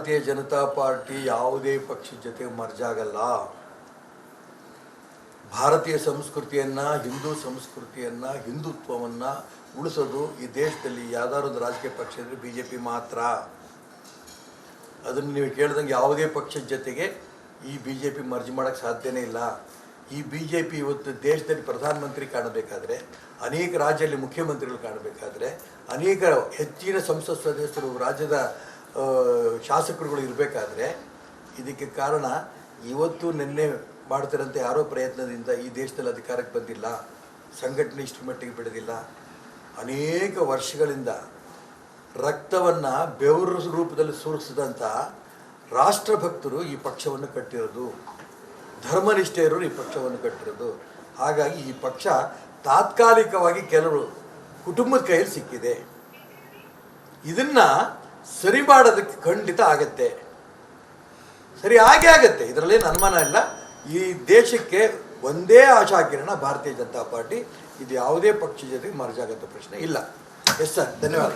ಭಾರತೀಯ ಜನತಾ ಪಾರ್ಟಿ ಯಾವುದೇ ಪಕ್ಷದ ಜೊತೆ ಮರ್ಜಾಗಲ್ಲ ಭಾರತೀಯ ಸಂಸ್ಕೃತಿಯನ್ನು, ಹಿಂದೂ ಸಂಸ್ಕೃತಿಯನ್ನು, ಹಿಂದುತ್ವವನ್ನು ಉಳಿಸೋದು ಈ ದೇಶದಲ್ಲಿ ಯಾವ್ದಾದ್ರು ರಾಜಕೀಯ ಪಕ್ಷ ಇದ್ರೆ ಬಿ ಜೆ ಪಿ ಮಾತ್ರ. ಅದನ್ನು ನೀವು ಕೇಳ್ದಂಗೆ ಯಾವುದೇ ಪಕ್ಷದ ಜೊತೆಗೆ ಈ ಬಿ ಜೆ ಪಿ ಮರ್ಜ್ ಮಾಡೋಕ್ಕೆ ಸಾಧ್ಯನೇ ಇಲ್ಲ. ಈ ಬಿ ಜೆ ಪಿ ಇವತ್ತು ದೇಶದಲ್ಲಿ ಪ್ರಧಾನಮಂತ್ರಿ ಕಾಣಬೇಕಾದ್ರೆ, ಅನೇಕ ರಾಜ್ಯದಲ್ಲಿ ಮುಖ್ಯಮಂತ್ರಿಗಳು ಕಾಣಬೇಕಾದ್ರೆ, ಅನೇಕ ಹೆಚ್ಚಿನ ಸಂಸತ್ ಸದಸ್ಯರು ರಾಜ್ಯದ ಶಾಸಕರುಗಳು ಇರಬೇಕಾದ್ರೆ ಇದಕ್ಕೆ ಕಾರಣ ಇವತ್ತು ನಿನ್ನೆ ಮಾಡ್ತಿರೋಂಥ ಯಾರೋ ಪ್ರಯತ್ನದಿಂದ ಈ ದೇಶದಲ್ಲಿ ಅಧಿಕಾರಕ್ಕೆ ಬಂದಿಲ್ಲ, ಸಂಘಟನೆ ಇಷ್ಟು ಮಟ್ಟಿಗೆ ಬಿಡೋದಿಲ್ಲ ಅನೇಕ ವರ್ಷಗಳಿಂದ ರಕ್ತವನ್ನು ಬೆವರು ರೂಪದಲ್ಲಿ ಸೂರಿಸಿದಂಥ ರಾಷ್ಟ್ರಭಕ್ತರು ಈ ಪಕ್ಷವನ್ನು ಕಟ್ಟಿರೋದು ಧರ್ಮನಿಷ್ಠೆಯರು ಈ ಪಕ್ಷವನ್ನು ಕಟ್ಟಿರೋದು. ಹಾಗಾಗಿ ಈ ಪಕ್ಷ ತಾತ್ಕಾಲಿಕವಾಗಿ ಕೆಲವರು ಕುಟುಂಬದ ಕೈಯಲ್ಲಿ ಸಿಕ್ಕಿದೆ. ಇದನ್ನ ಸರಿ ಮಾಡೋದಕ್ಕೆ ಖಂಡಿತ ಆಗತ್ತೆ. ಸರಿ ಆಗೇ ಆಗತ್ತೆ. ಇದರಲ್ಲೇನು ಅನುಮಾನ ಇಲ್ಲ. ಈ ದೇಶಕ್ಕೆ ಒಂದೇ ಆಶಾಕಿರಣ ಭಾರತೀಯ ಜನತಾ ಪಾರ್ಟಿ, ಇದು ಯಾವುದೇ ಪಕ್ಷ ಜೊತೆಗೆ ಮರ್ಜಾಗತ್ತ ಪ್ರಶ್ನೆ ಇಲ್ಲ. ಎಸ್ ಸರ್ ಧನ್ಯವಾದ